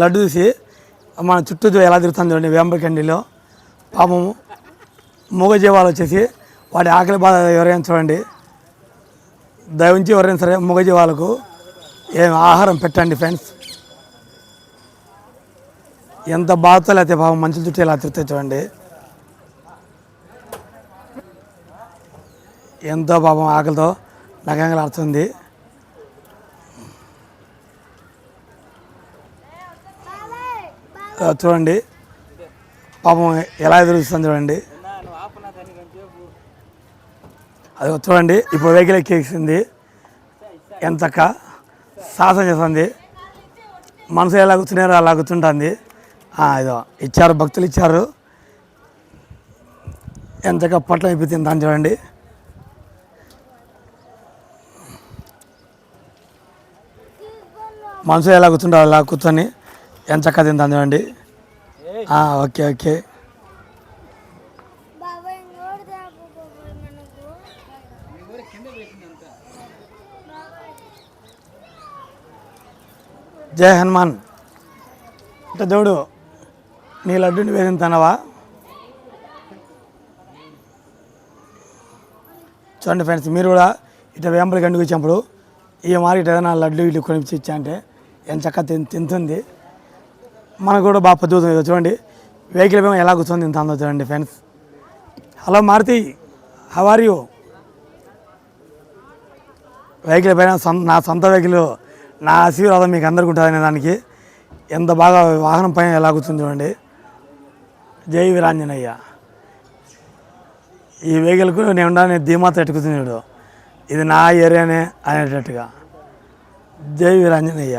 లడ్డు చూసి మన చుట్టూ ఎలా తిరుగుతుంది చూడండి వేంబకండిలో పాపము మూగజీవాలు వచ్చేసి వాటి ఆకలి బాధ ఎవరైనా చూడండి. దయవుంచి ఎవరైనా సరే మూగజీవాలకు ఏం ఆహారం పెట్టండి ఫ్రెండ్స్. ఎంత బాధతో లేకపోతే పాపం మనుషుల చుట్టూ ఎలా తిరుగుతాయి చూడండి. ఎంతో పాపం ఆకలితో నగంగా ఆడుతుంది చూడండి. పాపం ఎలా ఎదురుస్తుంది చూడండి. అది చూడండి ఇప్పుడు వెహికల్ ఎక్కేసింది. ఎంతక్క? సాహసం చేస్తుంది. మనసు ఎలా కూర్చున్నారో అలా కూర్చుంటుంది ఇదో ఇచ్చారు భక్తులు ఇచ్చారు. ఎంతక పట్ల అయిపోతుంది దాన్ని చూడండి. మనసు ఎలా కూర్చుంటారు అలా కూర్చొని ఎంత చక్కగా తింటాను చూడండి. Okay okay. బాబాయ్ ఇంకోటి తేపు బాబాయ్ మనకు. జై హనుమాన్. అంటే దేవుడు నీ లడ్డుని వేదింతానవా చూడండి ఫ్రెండ్స్ మీరు కూడా ఇట్లా వేంపలకి వచ్చినప్పుడు ఈ మారి ఇటు ఏదైనా లడ్డు ఇటు కొనిపించి ఇచ్చా అంటే ఎంత చక్కగా తింటుంది. మనకు కూడా బాగా పొద్దుతుంది చూడండి వెహికల్ బీమా ఎలా కూర్చొని అందో చూడండి friends hello Maruti how are you vehicle పైన సొంత నా సొంత వెహికల్ నా ఆశీర్వాదం మీకు అందరికీ ఉంటుందనే దానికి ఎంత బాగా వాహనం పైన ఎలా కూర్చుంది చూడండి. జై వీరాంజనయ్య ఈ వెహికల్కు నేను ఉండాలని ధీమాతో ఎట్టుకుతుంది చూడు. ఇది నా ఏరియానే అనేటట్టుగా. జై వీరాంజనయ్య